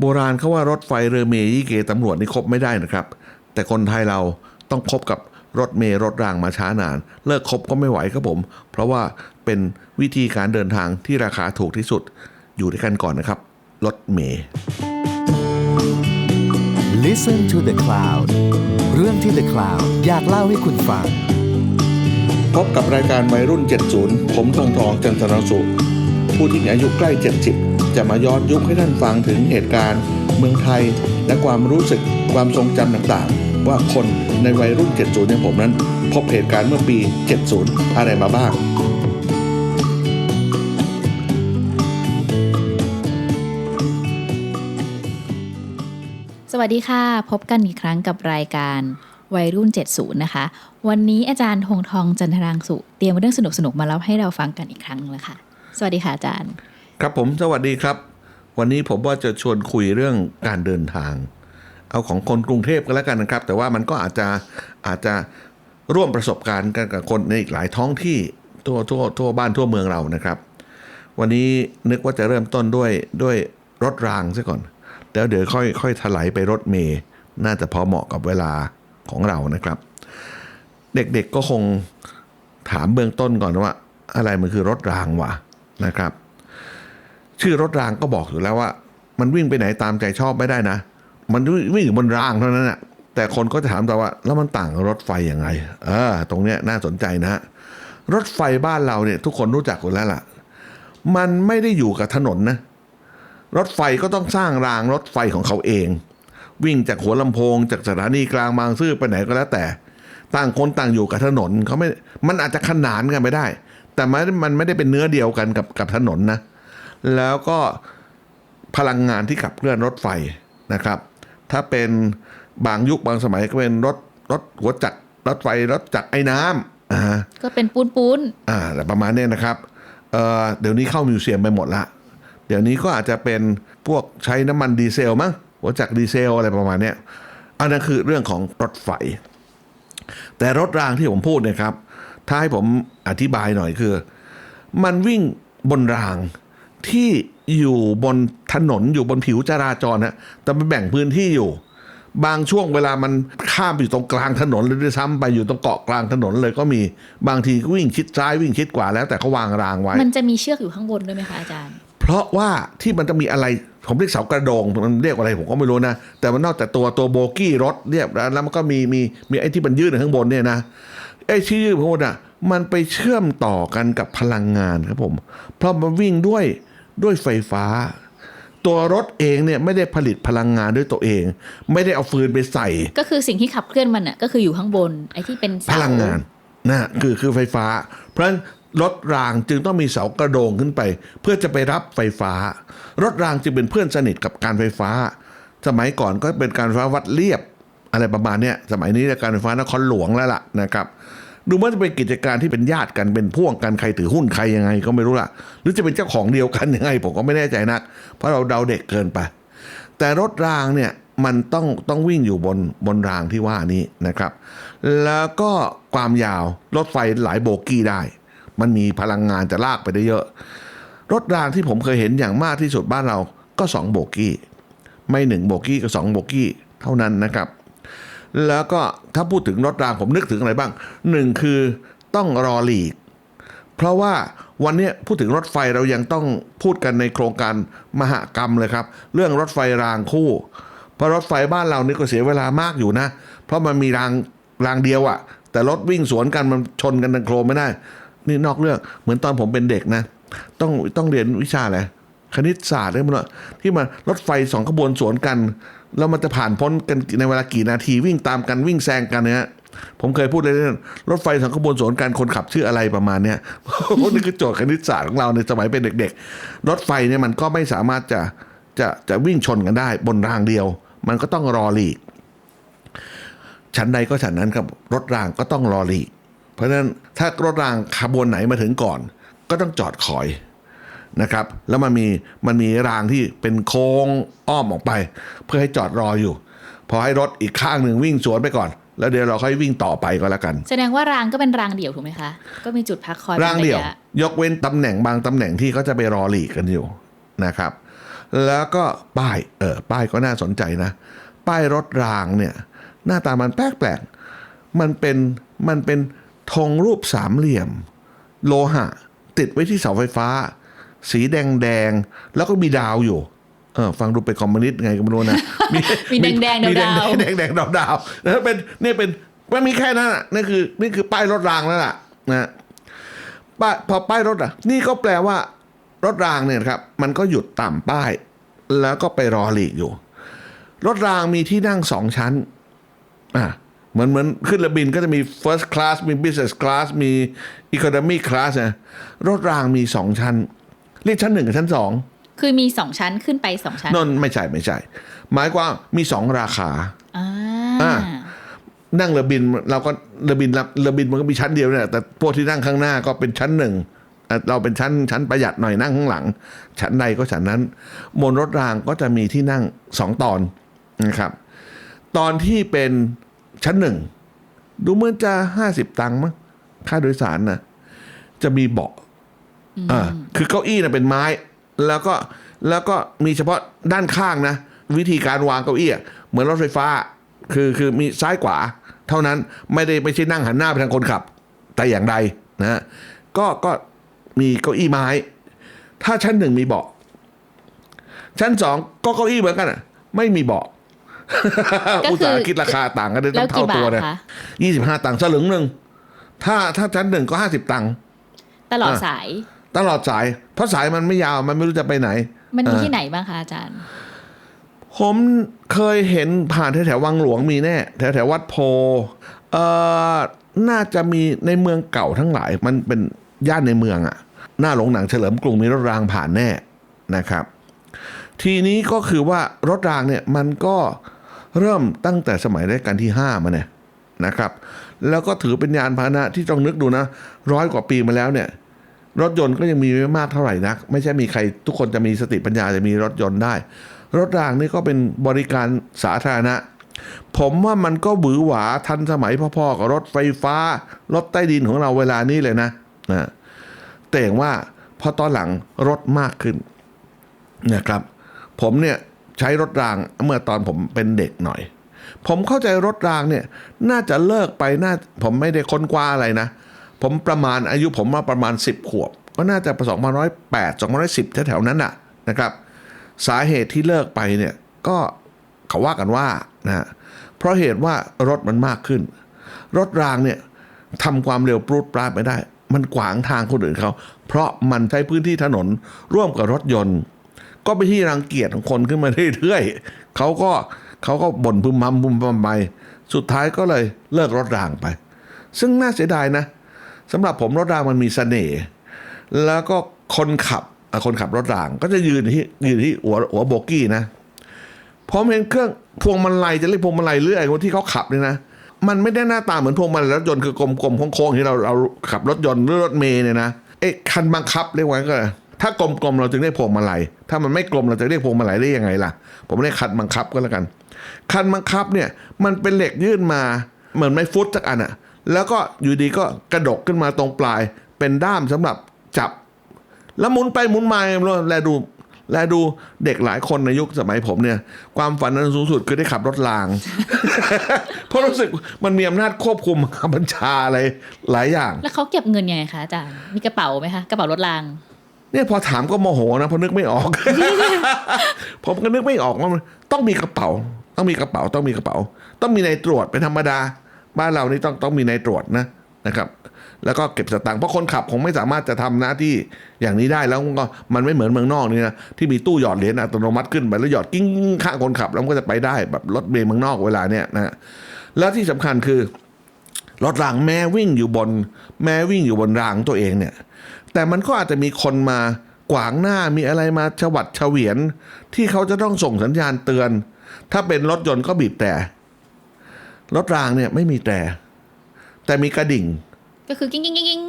โบราณเขาว่ารถไฟเรือเมย์ยี่เกตำรวจนี่คบไม่ได้นะครับ แต่คนไทยเราต้องคบกับรถเมย์รถรางมาช้านาน เลิกคบก็ไม่ไหวครับผม เพราะว่าเป็นวิธีการเดินทางที่ราคาถูกที่สุด อยู่ด้วยกันก่อนนะครับรถเมย์ Listen to the Cloud เรื่องที่ The Cloud อยากเล่าให้คุณฟัง พบกับรายการวัยรุ่น 70 ผมทองทองจันทรสุข ผู้ที่มีอายุใกล้ 70 จะมาย้อนยุคให้ท่านฟังถึงเหตุการณ์ เมืองไทย และความรู้สึกความทรงจำต่างๆ ว่าคนในวัยรุ่น 70 อย่างผมนั้น พบเหตุการณ์เมื่อปี 70 อะไรมาบ้างสวัสดีค่ะ พบกันอีกครั้งกับรายการวัยรุ่น 70 นะคะ วันนี้อาจารย์ธงทองจันทรังสุ เตรียมเรื่องสนุกๆ มาเล่าให้เราฟังกันอีกครั้งแล้วค่ะ สวัสดีค่ะอาจารย์ ครับผมสวัสดีครับ วันนี้ผมว่าจะชวนคุยเรื่องการเดินทาง เอาของคนกรุงเทพก็แล้วกันนะครับ แต่ว่ามันก็อาจจะอาจจะร่วมประสบการณ์กันกับคนในอีกหลายท้องที่ทั่วทั่วทั่วบ้านทั่วเมืองเรานะครับ วันนี้นึกว่าจะเริ่มต้นด้วยด้วยรถรางซะก่อนแล้วเดี๋ยวค่อยค่อยถลายไปรถเมย์น่าจะพอเหมาะกับเวลาของเรานะครับ เด็กๆก็คงถามเบื้องต้นก่อนว่า อะไรมันคือรถรางวะนะครับ ชื่อรถรางก็บอกอยู่แล้วว่า มันวิ่งไปไหนตามใจชอบไม่ได้นะ มันวิ่งอยู่บนรางเท่านั้นแหะแต่คนก็จะถามต่ว่า แล้วมันต่างรถไฟยังไง เออ ตรงเนี้ยน่าสนใจนะ รถไฟบ้านเราเนี่ย ทุกคนรู้จักอยู่แล้วล่ะ มันไม่ได้อยู่กับถนนนะ รถไฟก็ต้องสร้างรางรถไฟของเขาเอง วิ่งจากหัวลำโพง จากสถานีกลางบางซื่อไปไหนก็แล้วแต่ ต่างคนต่างอยู่กับถนนเขาไม่ มันอาจจะขนานกันไม่ได้ แต่มันมันไม่ได้เป็นเนื้อเดียวกันกับกับถนนนะ แล้วก็พลังงานที่ขับเคลื่อนรถไฟนะครับ ถ้าเป็นบางยุคบางสมัยก็เป็นรถรถหัวจักรรถไฟรถจักรไอ้น้ำอ่าก็เป็นปูนปูนอ่าแต่ประมาณเนี้ยนะครับเอ่อเดี๋ยวนี้เข้ามิวเซียมไปหมดละ เดี๋ยวนี้ก็อาจจะเป็นพวกใช้น้ำมันดีเซลมั้งหัวจักรดีเซลอะไรประมาณเนี้ยอันนั้นคือเรื่องของรถไฟ แต่รถรางที่ผมพูดเนะครับ ถ้าให้ผมอธิบายหน่อยคือ มันวิ่งบนราง ที่อยู่บนถนนอยู่บนผิวจราจรนะแต่มันแบ่งพื้นที่อยู่ บางช่วงเวลามันข้ามไปอยู่ตรงกลางถนนเลยด้วยซ้ำไปอยู่ตรงเกาะกลางถนนเลยก็มีบางทีก็วิ่งชิดซ้ายวิ่งชิดขวาแล้วแต่เขาวางรางไว้ๆมันจะมีเชือกอยู่ข้างบนด้วยไหมคะอาจารย์ เพราะว่าที่มันจะมีอะไรผมเรียกเสากระโดงมันเรียกอะไรผมก็ไม่รู้นะ แต่มันนอกจากตัวตัวโบกี้รถเรียบแล้วแล้วมันก็มีมีมีไอ้ที่มันยืดอยู่ข้างบนเนี่ยนะไอ้ที่ยืดข้างบนอะมันไปเชื่อมต่อกันกับพลังงานครับผม เพราะมันวิ่งด้วย ด้วยไฟฟ้า ตัวรถเองเนี่ยไม่ได้ผลิตพลังงานด้วยตัวเอง ไม่ได้เอาฟืนไปใส่ ก็คือสิ่งที่ขับเคลื่อนมันอะก็คืออยู่ข้างบนไอ้ที่เป็นเสาพลังงานนะคือคือไฟฟ้า เพราะฉะนั้นรถรางจึงต้องมีเสากระโดงขึ้นไป เพื่อจะไปรับไฟฟ้า รถรางจึงเป็นเพื่อนสนิทกับการไฟฟ้า สมัยก่อนก็เป็นการไฟฟ้าวัดเรียบ อะไรประมาณเนี้ยสมัยนี้การไฟฟ้านครหลวงแล้วล่ะนะครับ ดูเหมื่อนจะเป็นกิจการที่เป็นญาติกันเป็นพ่วงกันใครถือหุ้นใครยังไงก็ไม่รู้ล่ะหรือจะเป็นเจ้าของเดียวกันยังไง ผมก็ไม่แน่ใจนัก เพราะเราเดาเด็กเกินไป แต่รถรางเนี่ยมันต้องต้องวิ่งอยู่บนบนรางที่ว่านี้นะครับ แล้วก็ความยาวรถไฟหลายโบกี้ได้ มันมีพลังงานจะลากไปได้เยอะ รถรางที่ผมเคยเห็นอย่างมากที่สุดบ้านเราก็สองโบกี้ ไม่หนึ่งโบกี้ก็สองโบกี้เท่านั้นนะครับ แล้วก็ถ้าพูดถึงรถรางผมนึกถึงอะไรบ้างหนึ่งคือต้องรอหลีก เพราะว่าวันนี้พูดถึงรถไฟเรายังต้องพูดกันในโครงการมหกรรมเลยครับ เรื่องรถไฟรางคู่เพราะรถไฟบ้านเรานี่ก็เสียเวลามากอยู่นะ เพราะมันมีรางรางเดียวอะแต่รถวิ่งสวนกันมันชนกันดังโครมไม่ได้ นี่นอกเรื่องเหมือนตอนผมเป็นเด็กนะ ต้องต้องเรียนวิชาอะไร คณิตศาสตร์ได้มั้งที่มันรถไฟสองขบวนสวนกัน แล้วมันจะผ่านพ้นกันในเวลากี่นาทีวิ่งตามกันวิ่งแซงกันเนี่ยผมเคยพูดเลยนะรถไฟสองขบวนสวนกันคนขับชื่ออะไรประมาณเนี้ยพนี้คือโจทย์คณิตศาสตร์ของเราในสมัยเป็นเด็ก ๆ รถไฟเนี่ยมันก็ไม่สามารถจะจะจะวิ่งชนกันได้บนรางเดียว มันก็ต้องรอหลีกชั้นใดก็ฉันนั้นครับรถรางก็ต้องรอหลีก เพราะฉะนั้นถ้ารถรางขบวนไหนมาถึงก่อน ก็ต้องจอดคอย นะครับ แล้วมันมีมันมีรางที่เป็นโค้งอ้อมออกไป เพื่อให้จอดรออยู่ พอให้รถอีกข้างหนึ่งวิ่งสวนไปก่อน แล้วเดี๋ยวเราค่อยวิ่งต่อไปก็แล้วกัน แสดงว่ารางก็เป็นรางเดี่ยวถูกไหมคะ ก็มีจุดพักคอยป็นร่างเดียวระะยกเว้นตำแหน่งบางตำแหน่งที่เขาจะไปรอหลีกกันอยู่นะครับ แล้วก็ป้ายเออป้ายก็น่าสนใจนะ ป้ายรถรางเนี่ย หน้าตามันแปลกๆมันเป็นมันเป็นธงรูปสามเหลี่ยม โลหะ ติดไว้ที่เสาไฟฟ้า สีแดงแดงๆแล้วก็มีดาวอยู่เออฟังดูเป็นคอมมิวนิสต์ไงก็ไม่รู้นะ มีแดงๆมีดาวๆแดงๆแดงๆดาวดาวๆแล้วเป็นนี่เป็นมันมีแค่นั้นอะนี่คือ นี่คือป้ายรถรางแล้วล่ะนะป้ายพอป้ายรถอะ นี่ก็แปลว่ารถรางเนี่ยนะครับ มันก็หยุดต่ำป้าย แล้วก็ไปรอหลีกอยู่ รถรางมีที่นั่งสองชั้น อะเหมือนเหมือนขึ้นเรือบินก็จะมี first class มี business class มี economy class นะรถรางมีสองชั้น เรียกชั้นหนึ่งกับชั้นสองคือมีสองชั้นขึ้นไปสองชั้นนนไม่ใช่ไม่ใช่ หมายความมีสองราคาอ่าอ่านั่งเรือบินเราก็เรือบินรับเรือบินมันก็มีชั้นเดียวเนี่ยแต่พวกที่นั่งข้างหน้าก็เป็นชั้นหนึ่งอะเราเป็นชั้นชั้นประหยัดหน่อยนั่งข้างหลัง ชั้นใดก็ชั้นนั้นบนรถรางก็จะมีที่นั่งสองตอนนะครับ ตอนที่เป็นชั้นหนึ่งดูเหมือนจะห้าสิบตังค์มั้งค่าโดยสารนะจะมีเบาะ อ่าคือเก้าอี้นะเป็นไม้ แล้วก็แล้วก็มีเฉพาะด้านข้างนะ วิธีการวางเก้าอี้อะเหมือนรถไฟฟ้า คือคือมีซ้ายขวา เท่านั้นไม่ได้ไม่ใช่นั่งหันหน้าไปทางคนขับ แต่อย่างใดนะฮะก็ก็มีเก้าอี้ไม้ ถ้าชั้นหนึ่งมีเบาะชั้นสองก็เก้าอี้เหมือนกันอะ ไม่มีเบาะก็คืออุตสาห์คิดราคาต่างกันได้แล้ต้วองเท่ากี่บาตัวทเนี่ยคะยี่สิบห้าตังค์สลึงหนึ่งถ้าถ้าชั้นหนึ่งก็ห้าสิบตังค์ตลอดอะสาย ตลอดสาย เพราะสายมันไม่ยาวมันไม่รู้จะไปไหน มันมีอ่าที่ไหนบ้างคะอาจารย์ ผมเคยเห็นผ่านแถวๆวังหลวงมีแน่แถวๆวัดโพเอ่อน่าจะมีในเมืองเก่าทั้งหลาย มันเป็นย่านในเมืองอะหน้าโรงหนังเฉลิมกรุงมีรถรางผ่านแน่นะครับ ทีนี้ก็คือว่ารถรางเนี่ยมันก็เริ่มตั้งแต่สมัยรัชกาลที่ห้ามาเนี่ยนะครับ แล้วก็ถือเป็นยานพาหนะที่ต้องนึกดูนะ ร้อยกว่าปีมาแล้วเนี่ย รถยนต์ก็ยังมีไม่มากเท่าไหร่นัก ไม่ใช่มีใครทุกคนจะมีสติปัญญาจะมีรถยนต์ได้ รถรางนี่ก็เป็นบริการสาธารณะ ผมว่ามันก็หวือหวาทันสมัยพ่อๆกับรถไฟฟ้า รถใต้ดินของเราเวลานี้เลยนะนะแต่อย่างว่าพอตอนหลังรถมากขึ้นนะครับ ผมเนี่ยใช้รถรางเมื่อตอนผมเป็นเด็กหน่อย ผมเข้าใจรถรางเนี่ย น่าจะเลิกไปน่าผมไม่ได้ค้นคว้าอะไรนะ ผมประมาณอายุผมมาประมาณ 10 ขวบ ก็น่าจะประสองพันร้อยแปดสองพันร้อยสิบแถวๆนั้นน่ะนะครับ สาเหตุที่เลิกไปเนี่ยก็เขาว่ากันว่านะเพราะเหตุว่ารถมันมากขึ้น รถรางเนี่ยทำความเร็วปรูดปราดไม่ได้ มันขวางทางคนอื่นเขา เพราะมันใช้พื้นที่ถนนร่วมกับรถยนต์ ก็ไปที่รังเกียจของคนขึ้นมาเรื่อยๆเขาก็เขาก็บ่นพึมพำพึมพำไป สุดท้ายก็เลยเลิกรถรางไป ซึ่งน่าเสียดายนะ สำหรับผมรถรางมันมีเสน่ห์แล้วก็คนขับคนขับรถราง ก็จะยืนที่ยืนที่หัวหัวโบกี้นะผมเห็นเครื่องพวงมาลัยจะเรียกพวงมาลัยเรื่อยที่เขาขับเนี่ยนะมันไม่ได้หน้าตาเหมือนพวงมาลัยรถยนต์คือกลมๆโค้งๆที่เราเราขับรถยนต์หรือรถเมล์เนี่ยนะเอ๊ะคันบังคับเรียกว่าก็ถ้ากลมๆเราจึงเรียกพวงมาลัยถ้ามันไม่กลมเราจะเรียกพวงมาลัยได้ยังไงล่ะ ผมเรียกคันบังคับก็แล้วกัน คันบังคับเนี่ยมันเป็นเหล็กยื่นมาเหมือนไม้ฟุตสักอันอะ แล้วก็อยู่ดีก็กระดกขึ้นมาตรงปลายเป็นด้ามสำหรับจับ แล้วหมุนไปหมุนมาแลดูแลดูเด็กหลายคนในยุคสมัยผมเนี่ย ความฝันอันสูงสุดคือได้ขับรถราง เพราะรู้สึกมันมีอำนาจควบคุมบัญชาอะไรหลายอย่าง แล้วเขาเก็บเงินยังไงคะอาจารย์มีกระเป๋าไหมคะกระเป๋ารถราง เนี่ยพอถามก็โมโหนะเพราะนึกไม่ออก ผมก็นึกไม่ออกว่ามันต้องมีกระเป๋า ต้องมีกระเป๋าต้องมีกระเป๋า ต้องมีในายตรวจเป็นธรรมดา บ้านเรานี่ต้องต้องมีนายตรวจนะนะครับแล้วก็เก็บสตางค์เพราะคนขับคงไม่สามารถจะทำหน้าที่อย่างนี้ได้แล้วก็มันไม่เหมือนเมืองนอกนี่นะที่มีตู้หยอดเหรียญอัตโนมัติขึ้นไปแล้วหยอดกิ้งข้างคนขับ แล้วมันก็จะไปได้แบบรถเมล์เมืองนอกเวลาเนี้ยนะฮะแล้วที่สำคัญคือรถรางแม้วิ่งอยู่บน แม้วิ่งอยู่บนรางตัวเองเนี่ย แต่มันก็อาจจะมีคนมากวางหน้ามีอะไรมาฉวัดเฉวียน ที่เขาจะต้องส่งสัญญาณเตือน ถ้าเป็นรถยนต์ก็บีบแต่ รถรางเนี่ยไม่มีแต่ แต่มีกระดิ่ง ก็คือกิ้งกิ้งกิ้งกิ้ง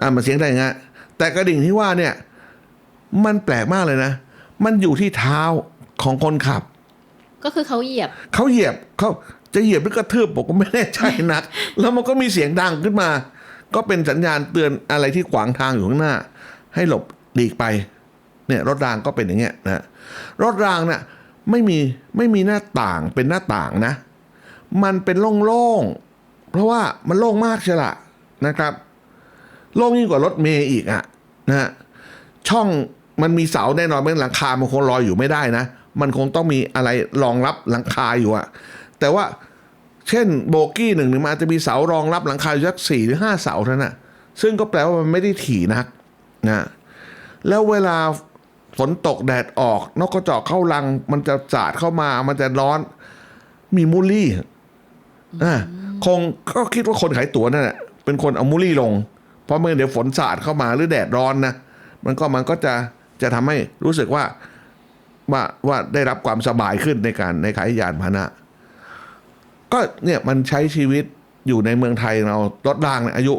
อ่ามันเสียงได้ไงฮะแต่กระดิ่งที่ว่าเนี่ย มันแปลกมากเลยนะ มันอยู่ที่เท้าของคนขับ ก็คือเขาเหยียบ เขาเหยียบเขาจะเหยียบหรือกระทืบผมก็ไม่แน่ใจนัก แล้วมันก็มีเสียงดังขึ้นมา ก็เป็นสัญญาณเตือนอะไรที่ขวางทางอยู่ข้างหน้า ให้หลบหลีกไป เนี่ย รถรางก็เป็นอย่างเงี้ยนะรถรางเนี่ยไม่มีไม่มีหน้าต่างเป็นหน้าต่างนะ มันเป็นโล่งๆ เพราะว่ามันโล่งมากใช่ละนะครับ โล่งยิ่งกว่ารถเมย์อีกอะนะฮะช่องมันมีเสาแน่นอนมันหลังคา มันคงลอยอยู่ไม่ได้นะ มันคงต้องมีอะไรรองรับหลังคาอยู่อะแต่ว่าเช่นโบกี้หนึ่งหนึ่งมันอาจจะมีเสารองรับหลังคาอยู่สักสี่หรือห้าเสาเท่านั้นนะซึ่งก็แปลว่ามันไม่ได้ถี่นักนะแล้วเวลาฝนตกแดดออก นกกระจอกเข้ารัง มันจะสาดเข้ามา มันจะร้อน มีมูลลี่ อ่าคงก็คิดว่าคนขายตั๋วนั่นแหละเป็นคนเอามูลี่ลง เพราะเมื่อเดี๋ยวฝนสาดเข้ามาหรือแดดร้อนนะมันก็มันก็จะจะทำให้รู้สึกว่าว่าว่าได้รับความสบายขึ้นในการในขายยานพาหนะ ก็เนี่ยมันใช้ชีวิตอยู่ในเมืองไทยเรารถรางเนี่ยอายุ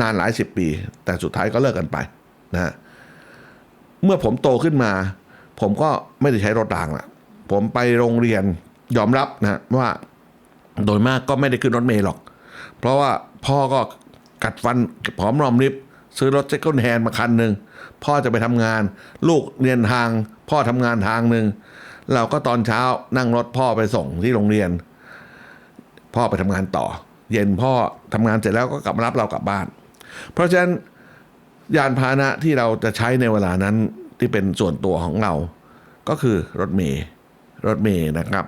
นานหลายสิบปี แต่สุดท้ายก็เลิกกันไปนะเมื่อผมโตขึ้นมา ผมก็ไม่ได้ใช้รถรางละผมไปโรงเรียนยอมรับนะว่า โดยมากก็ไม่ได้ขึ้นรถเมล์หรอก เพราะว่าพ่อก็กัดฟันผอมรอมริบ ซื้อรถเซ็ก o n d แฮนมาคันหนึ่งพ่อจะไปทำงาน ลูกเรียนทาง พ่อทำงานทางหนึ่งเราก็ตอนเช้านั่งรถพ่อไปส่งที่โรงเรียน พ่อไปทำงานต่อ เย็นพ่อทำงานเสร็จแล้วก็กลับมารับเรากลับบ้าน เพราะฉะนั้นยานพาหนะที่เราจะใช้ในเวลานั้นที่เป็นส่วนตัวของเรา ก็คือรถเมย์รถเมย์นะครับ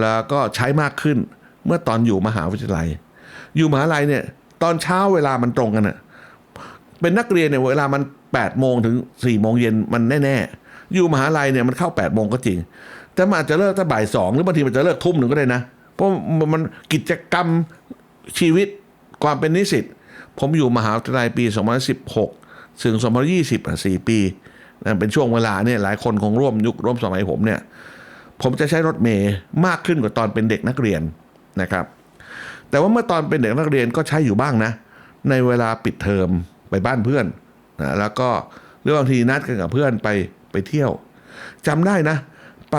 แล้วก็ใช้มากขึ้น เมื่อตอนอยู่มหาวิทยาลัย อยู่มหาลัยเนี่ย ตอนเช้าเวลามันตรงกันอะเป็นนักเรียนเนี่ยเวลามัน8ปดโมงถึง4ี่โมงเย็นมันแน่ๆ อยู่มหาลัยเนี่ยมันเข้า8ปดโมงก็จริง แต่มันอาจจะเลิกตั้งบ่ายสองหรือบางทีมันจะเลิกทุ่มหนึ่งก็ได้นะ เพราะมันกิจกรรมชีวิตความเป็นนิสิต ผมอยู่มหาวิทยาลัยปี 2016 ถึง 2020อะ4ปีนะเป็นช่วงเวลาเนี่ยหลายคนคงร่วมยุคร่วมสมัยผมเนี่ย ผมจะใช้รถเมย์มากขึ้นกว่าตอนเป็นเด็กนักเรียน นะครับ แต่ว่าเมื่อตอนเป็นเด็กนักเรียนก็ใช้อยู่บ้างนะ ในเวลาปิดเทอมไปบ้านเพื่อนนะแล้วก็หรือบางทีนัดกันกับเพื่อนไปไปเที่ยวจำได้นะ ไป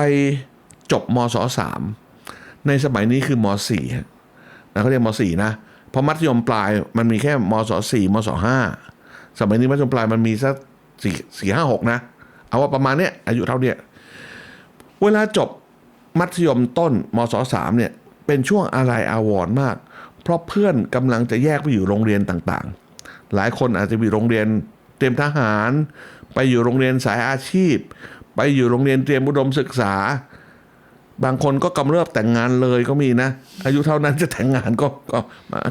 จบมศสามในสมัยนี้คือมสี่นะเขาเรียกมสี่นะเพราะมัธยมปลายมันมีแค่มศสี่มศห้าสมัยนี้มัธยมปลายมันมีสักสี่สี่ห้าหกนะ เอาว่าประมาณเนี้ยอายุเท่าเนี้ยเวลาจบมัธยมต้นมศสามเนี่ย เป็นช่วงอะไรอาวรมาก เพราะเพื่อนกำลังจะแยกไปอยู่โรงเรียนต่างๆ หลายคนอาจจะมีโรงเรียนเตรียมทหาร ไปอยู่โรงเรียนสายอาชีพ ไปอยู่โรงเรียนเตรียมอุดมศึกษา บางคนก็กำเริบแต่งงานเลยก็มีนะ อายุเท่านั้นจะแต่งงานก็ก็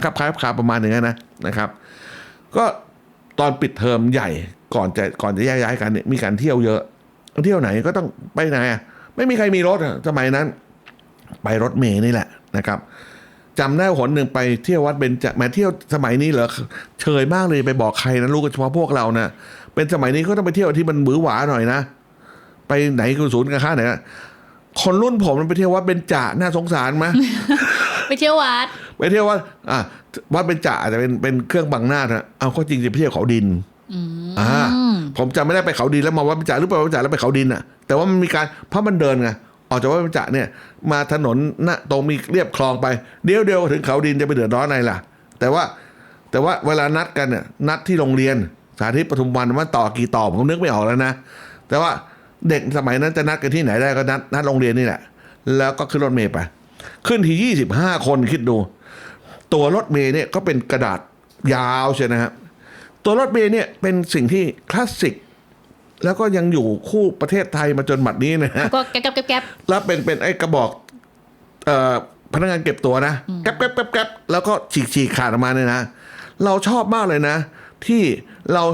ครับคล้ายคาประมาณอย่างนั้นนะนะครับ ก็ตอนปิดเทอมใหญ่ก่อนจะก่อนจะแยกย้ายกันเนี่ยมีการเที่ยวเยอะ เที่ยวไหนก็ต้องไปไหนอะไม่มีใครมีรถสมัยนั้น ไปรถเมย์นี่แหละ นะครับจำได้หนหนึ่งไปเที่ยววัดเบญจมาเที่ยวสมัยนี้เหรอเชยมากเลยไปบอกใครนะลูกเฉพาะพวกเรานะเป็นสมัยนี้ก็ต้องไปเที่ยวที่มันหวือหวาหน่อยนะ ไปไหนคือศูนย์การค้าไหนนะคนรุ่นผมมันไปเที่ยววัดเบญจาน่าสงสารไหมไปเที่ยววัด ไปเที่ยววัดอะวัดเบญจาอาจจะเป็นเป็นเครื่องบังหน้านะเอาก็จริงจะไปเที่ยวเขาดินอ่าผมจำไม่ได้ไปเขาดินแล้วมาวัดเบญจาหรือไปวัดเบญจาแล้วไปเขาดินอะ แต่ว่ามันมีการเพราะมันเดินไงออกจากวัดเบญจาเนี่ย มาถนนหน้าตรงมีเรียบคลองไป เดียวเดียวถึงเขาดินจะไปเดือดร้อนอะไรล่ะ แต่ว่าแต่ว่าเวลานัดกันเนี่ยนัดที่โรงเรียนสาธิตปทุมวันมันต่อกี่ต่อผมนึกไม่ออกแล้วนะ แต่ว่าเด็กสมัยนั้นจะนัดกันที่ไหนได้ก็นัดนัดโรงเรียนนี่แหละ แล้วก็ขึ้นรถเมล์ไป ขึ้นที่ยี่สิบห้าคนคิดดู ตัวรถเมล์เนี่ยก็เป็นกระดาษยาวใช่นะครับตัวรถเมล์เนี่ยเป็นสิ่งที่คลาสสิก แล้วก็ยังอยู่คู่ประเทศไทยมาจนบัดนี้นะฮะก็แก๊บแก๊บแก๊บแก๊บแล้วเป็นเป็นไอ้กระบอกเอ่อพนักงานเก็บตัวนะแก๊บแก๊บแก๊บแก๊บแล้วก็ฉีกฉีกขาดออกมาเนี่ยนะ เราชอบมากเลยนะ ที่เรา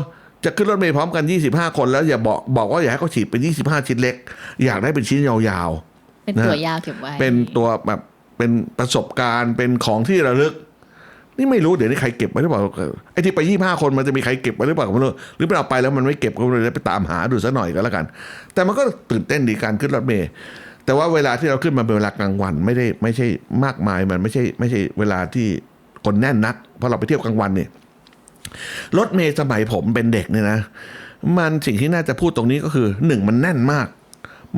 จะขึ้นรถเมล์พร้อมกัน 25 คนแล้วอย่าบอกบอกว่าอย่าให้เขาฉีกเป็น 25 ชิ้นเล็ก อยากได้เป็นชิ้นยาวๆ เป็นตัวยาวเก็บไว้ เป็นตัวแบบเป็นประสบการณ์เป็นของที่ระลึก นี่ไม่รู้เดี๋ยวนี้ใครเก็บไว้หรือเปล่าไอ้ที่ไปยี่ห้าคนมันจะมีใครเก็บไว้หรือเปล่าก็ไม่รู้หรือไปเอาไปแล้วมันไม่เก็บก็เลยไปตามหาดูซะหน่อยก็แล้วกัน แต่มันก็ตื่นเต้นดีการขึ้นรถเมล์แต่ว่าเวลาที่เราขึ้นมาเป็นเวลากลางวันไม่ได้ไม่ใช่มากมายมันไม่ใช่ไม่ใช่เวลาที่คนแน่นนักเพราะเราไปเที่ยวกลางวันเนี่ยรถเมล์สมัยผมเป็นเด็กเนี่ยนะ มันสิ่งที่น่าจะพูดตรงนี้ก็คือหนึ่งมันแน่นมาก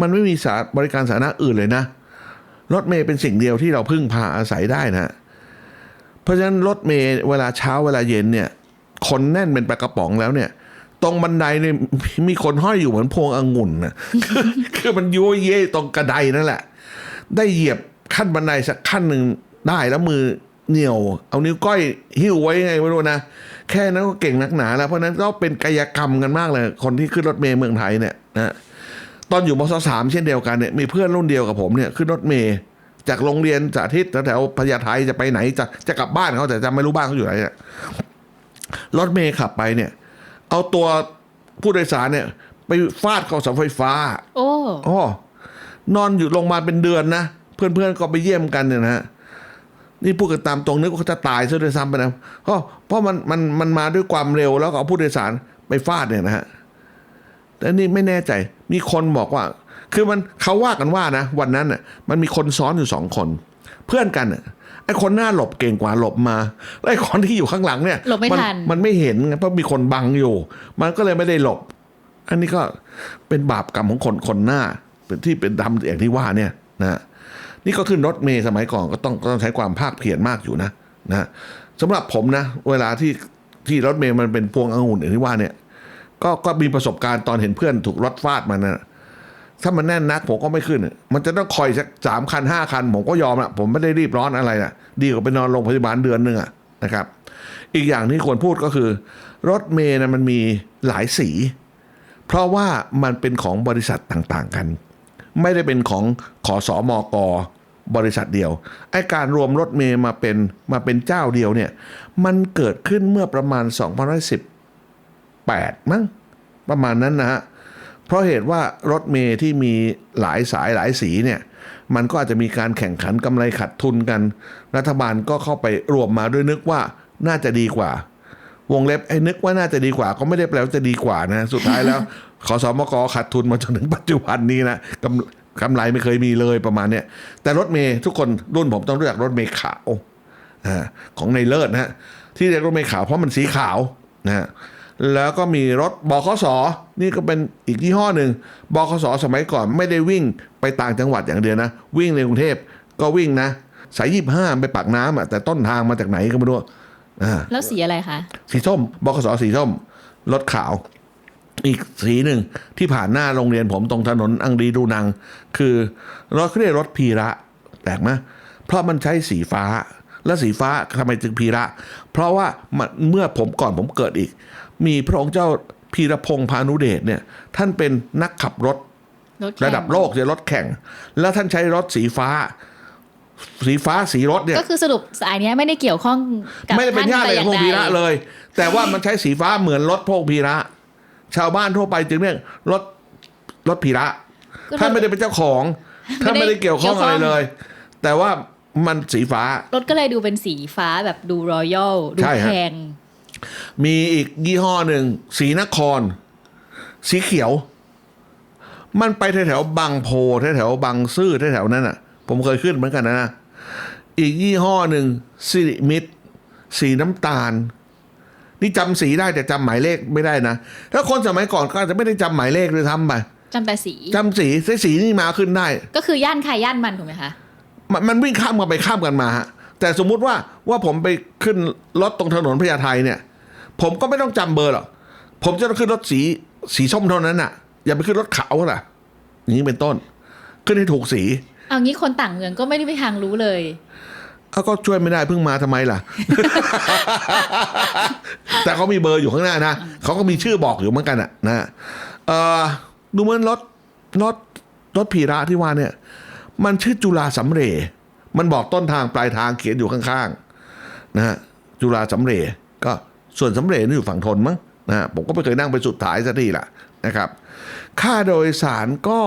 มันไม่มีสาบริการสาธารณะอื่นเลยนะรถเมย์เป็นสิ่งเดียวที่เราพึ่งพาอาศัยได้นะ เพราะฉะนั้นรถเมย์เวลาเช้าเวลาเย็นเนี่ย คนแน่นเป็นปลากระป๋องแล้วเนี่ย ตรงบันไดเนี่ยมีคนห้อยอยู่เหมือนพวงองุ่นนะคือมันยั่วเย่ตรงกระไดนั่นแหละ ได้เหยียบขั้นบันไดสักขั้นหนึ่งได้แล้วมือเหนียว เอานิ้วก้อยหิ้วไว้ไงไม่รู้นะ แค่นั้นก็เก่งนักหนาแล้ว เพราะฉะนั้นก็เป็นกายกรรมกันมากเลย คนที่ขึ้นรถเมล์เมืองไทยเนี่ยนะตอนอยู่มศสามเช่นเดียวกันเนี่ยมีเพื่อนรุ่นเดียวกับผมเนี่ยขึ้นรถเมล์ จากโรงเรียนสาธิตแถวๆพญาไทจะไปไหนจะจะกลับบ้านเขาแต่จำไม่รู้บ้านเขาอยู่ไหนเนี่ยรถเมล์ขับไปเนี่ย เอาตัวผู้โดยสารเนี่ย ไปฟาดเข้าเสาไฟฟ้า โอ้อ๋อนอนอยู่โรงพยาบาลเป็นเดือนนะเพื่อนๆก็ไปเยี่ยมกันเนี่ยนะฮะนี่พูดกันตามตรงนึกว่าเขาจะตายซะด้วยซ้ำไปนะเพราะเพราะมันมันมันมาด้วยความเร็วแล้วก็เอาผู้โดยสารไปฟาดเนี่ยนะฮะแต่นี่ไม่แน่ใจ มีคนบอกว่า คือมันเขาว่ากันว่านะ วันนั้นน่ะมันมีคนซ้อนอยู่สองคน เพื่อนกันน่ะไอ้คนหน้าหลบเก่งกว่าหลบมาแล้วไอ้คนที่อยู่ข้างหลังเนี่ยหลบไม่นทันมันไม่เห็นไงเพราะมีคนบังอยู่ มันก็เลยไม่ได้หลบ อันนี้ก็เป็นบาปกรรมของคนคนหน้าเป็นที่เป็นดำอย่างที่ว่าเนี่ยนะนี่ก็ขึ้นรถเมย์สมัยก่อนก็ต้องก็ต้องใช้ความภาคเพียรมากอยู่นะนะสำหรับผมนะ เวลาที่ที่รถเมย์มันเป็นพวงองุ่นอย่างที่ว่าเนี่ย ก็ก็มีประสบการณ์ตอนเห็นเพื่อนถูกรถฟาดมานะ ถ้ามันแน่นนักผมก็ไม่ขึ้น มันจะต้องคอยสักสามคันห้าคัน ผมก็ยอมละผมไม่ได้รีบร้อนอะไรนะดีกว่าไปนอนโรงพยาบาลเดือนหนึ่งอะนะครับ อีกอย่างที่ควรพูดก็คือ รถเมย์นะมันมีหลายสี เพราะว่ามันเป็นของบริษัทต่างๆกัน ไม่ได้เป็นของขอสอมอกบริษัทเดียวไอการรวมรถเมย์มาเป็นมาเป็นเจ้าเดียวเนี่ย มันเกิดขึ้นเมื่อประมาณ2018 มั้งประมาณนั้นนะฮะ ราะเหตุว่ารถเมย์ที่มีหลายสายหลายสีเนี่ยมันก็อาจจะมีการแข่งขันกำไรขัดทุนกัน รัฐบาลก็เข้าไปรวมมาด้วยนึกว่าน่าจะดีกว่า วงเล็บไอ้นึกว่าน่าจะดีกว่า ก็ไม่ได้แปลว่าจะดีกว่านะสุดท้ายแล้วขอสมกขาดทุนมาจนถึงปัจจุบันนี้นะกำกำไรไม่เคยมีเลยประมาณเนี้ยแต่รถเมย์ทุกคนรุ่นผมต้องเลือกรถเมย์ขาวอ่าของในเลิศนะฮะที่เรียกรถเมย์ขาวเพราะมันสีขาวนะ แล้วก็มีรถบขสนี่ก็เป็นอีกยี่ห้อหนึ่งบขสสมัยก่อนไม่ได้วิ่งไปต่างจังหวัดอย่างเดียวนะ วิ่งในกรุงเทพก็วิ่งนะ สายยี่ห้าไปปากน้ำอะแต่ต้นทางมาจากไหนก็ไม่รู้อ่าแล้วสีอะไรคะสีส้มบกสสีส้มรถขาว อีกสีหนึ่งที่ผ่านหน้าโรงเรียนผมตรงถนนอังรีดูนัง คือรถเขาเรียกรถพีระแปลกไหมเพราะมันใช้สีฟ้าและสีฟ้าทำไมจึงพีระ เพราะว่ามันเมื่อผมก่อนผมเกิดอีก มีพระองค์เจ้าพีรพงษ์พานุเดชเนี่ย ท่านเป็นนักขับรถรถแข่งระดับโลกเนรถแข่ง แล้วท่านใช้รถสีฟ้า สีฟ้าสีรถเนี่ย ก็คือสรุปสายเนี้ยไม่ได้เกี่ยวข้องกับไม่ได้เป็นญาติอะไรกับพวกพีระท่านแต่อย่างใดเลย แต่ว่ามันใช้สีฟ้าเหมือนรถพวกพีระ ชาวบ้านทั่วไปจึงเรียกรถรถพีระก็ท่านไม่ได้เป็นเจ้าของท่านไม่ได้เกี่ยวข้องอะไรเลย แต่ว่ามันสีฟ้ารถก็เลยดูเป็นสีฟ้าแบบดูรอยัลดูใช่ฮะแพง มีอีกยี่ห้อหนึ่งสีนคร สีเขียว มันไปแถวๆบางโพแถวๆบางซื่อแถวๆนั้นอะ ผมเคยขึ้นเหมือนกันนะนะอีกยี่ห้อหนึ่งสิริมิตร สีน้ำตาล นี่จำสีได้แต่จำหมายเลขไม่ได้นะถ้าคนสมัยก่อนก็อาจจะไม่ได้จำหมายเลขเลยทำไปจำแต่สีจำสีสีสีนี่มาขึ้นได้ ก็คือย่านใครย่านมันถูกไหมคะมันมันวิ่งข้ามกันไปข้ามกันมาฮะแต่สมมุติว่าว่าผมไปขึ้นรถตรงถนนพญาไทเนี่ย ผมก็ไม่ต้องจำเบอร์หรอกผมจะต้องขึ้นรถสีสีส้มเท่านั้นน่ะ อย่าไปขึ้นรถขาวล่ะอย่างนี้เป็นต้น ขึ้นให้ถูกสีเอางี้คนต่างเมืองก็ไม่ได้ไปทางรู้เลยเอาก็ช่วยไม่ได้เพิ่งมาทำไมล่ะ แต่เขามีเบอร์อยู่ข้างหน้านะเขาก็มีชื่อบอกอยู่เหมือนกันอะนะเออดูเหมือนรถรถรถพีระที่ว่าเนี่ย มันชื่อจุฬาสำเร็จมันบอกต้นทางปลายทางเขียนอยู่ข้างๆนะฮะจุฬาสำเร็จก็ ส่วนสำเร็จนี่อยู่ฝั่งทนมั้งนะฮะผมก็ไม่เคยนั่งไปสุดท้ายสักทีละนะครับ ค่าโดยสารก็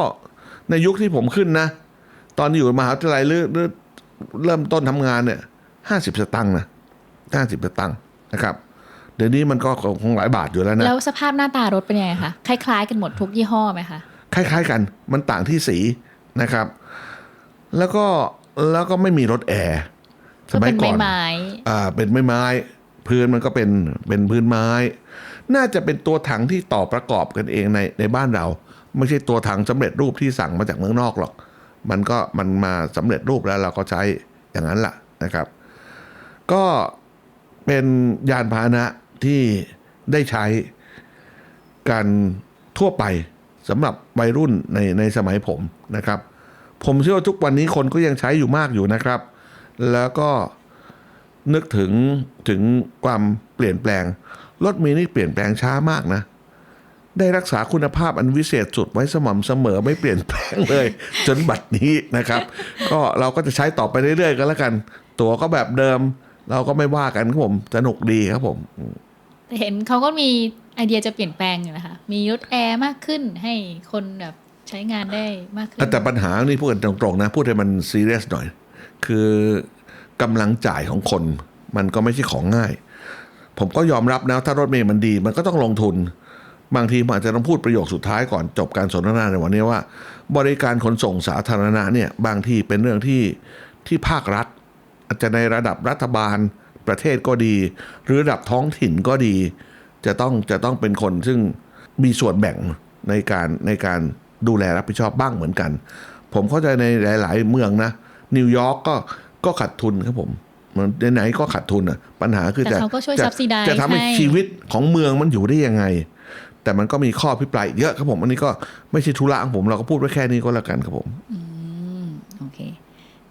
ในยุคที่ผมขึ้นนะ ตอนอยู่มหาวิทยาลัยหรือหรือเริ่มต้นทำงานเนี่ยห้าสิบสตังค์นะห้าสิบสตังค์นะครับเดี๋ยวนี้มันก็คงหลายบาทอยู่แล้วนะ แล้วสภาพหน้าตารถเป็นยังไงคะ คล้าย ๆ กันหมดทุกยี่ห้อไหมคะ คล้าย ๆ กัน มันต่างที่สีนะครับ แล้วก็แล้วก็ไม่มีรถแอร์สก็มัยเป็นก่ไม้อนไม้อ่าเป็นไม้ไม้ พื้นมันก็เป็นเป็นพื้นไม้ น่าจะเป็นตัวถังที่ต่อประกอบกันเองในในบ้านเรา ไม่ใช่ตัวถังสำเร็จรูปที่สั่งมาจากเมืองนอกหรอก มันก็มันมาสำเร็จรูปแล้วเราก็ใช้อย่างนั้นแหละนะครับ ก็เป็นยานพาหนะที่ได้ใช้การทั่วไปสำหรับวัยรุ่นในในสมัยผมนะครับ ผมเชื่อว่าทุกวันนี้คนก็ยังใช้อยู่มากอยู่นะครับ แล้วก็ นึกถึงถึงความเปลี่ยนแปลง รถเมล์นี่เปลี่ยนแปลงช้ามากนะ ได้รักษาคุณภาพอันวิเศษสุดไว้สม่ำเสมอไม่เปลี่ยนแปลงเลย จนบัดนี้นะครับ ก็เราก็จะใช้ต่อไปเรื่อยๆ กันแล้วกัน ตั๋วก็แบบเดิม เราก็ไม่ว่ากันครับผมสนุกดีครับผมแต่เห็นเขาก็มีไอเดียจะเปลี่ยนแปลงอยู่นะคะ มีรถแอร์มากขึ้นให้คนแบบใช้งานได้มากขึ้น แต่ปัญหานี่พูดกันตรงๆนะ พูดให้มันซีเรียสหน่อย คือ กำลังจ่ายของคน มันก็ไม่ใช่ของง่าย ผมก็ยอมรับนะถ้ารถเมล์มันดี มันก็ต้องลงทุน บางทีอาจจะต้องพูดประโยคสุดท้ายก่อนจบการสนทนาในวันนี้ว่า บริการขนส่งสาธารณะเนี่ยบางทีเป็นเรื่องที่ที่ภาครัฐ อาจจะในระดับรัฐบาลประเทศก็ดี หรือระดับท้องถิ่นก็ดี จะต้องจะต้องเป็นคนซึ่งมีส่วนแบ่งในการในการดูแลรับผิดชอบบ้างเหมือนกัน ผมเข้าใจในหลาย ๆ เมืองนะนิวยอร์กก็ ก็ขาดทุนครับผมมันไหนๆก็ขาดทุนอะ ปัญหาคือแต่จะเขาก็ช่วยจะ subsidize จะทำให้ให้ชีวิตของเมืองมันอยู่ได้ยังไง แต่มันก็มีข้อพิปรายเยอะครับผมอันนี้ก็ไม่ใช่ธุระของผมเราก็พูดไว้แค่นี้ก็แล้วกันครับผมโอเค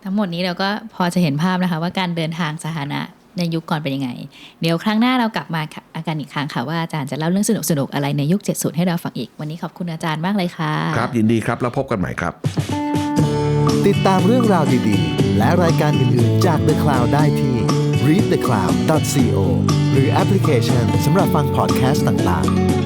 ทั้งหมดนี้เราก็พอจะเห็นภาพนะคะ ว่าการเดินทางสาธารณะในยุคก่อนเป็นยังไง เดี๋ยวครั้งหน้าเรากลับมาค่ะอาการอีกครั้งค่ะว่าอาจารย์จะเล่าเรื่องสนุกๆอะไรในยุค 70 ให้เราฟังอีก วันนี้ขอบคุณอาจารย์มากเลยค่ะ ครับยินดีครับแล้วพบกันใหม่ครับ ติดตามเรื่องราวดีๆ และรายการอื่น ๆ จาก The Cloud ได้ที่ readthecloud.co หรือแอปพลิเคชันสำหรับฟังพอดแคสต์ต่าง ๆ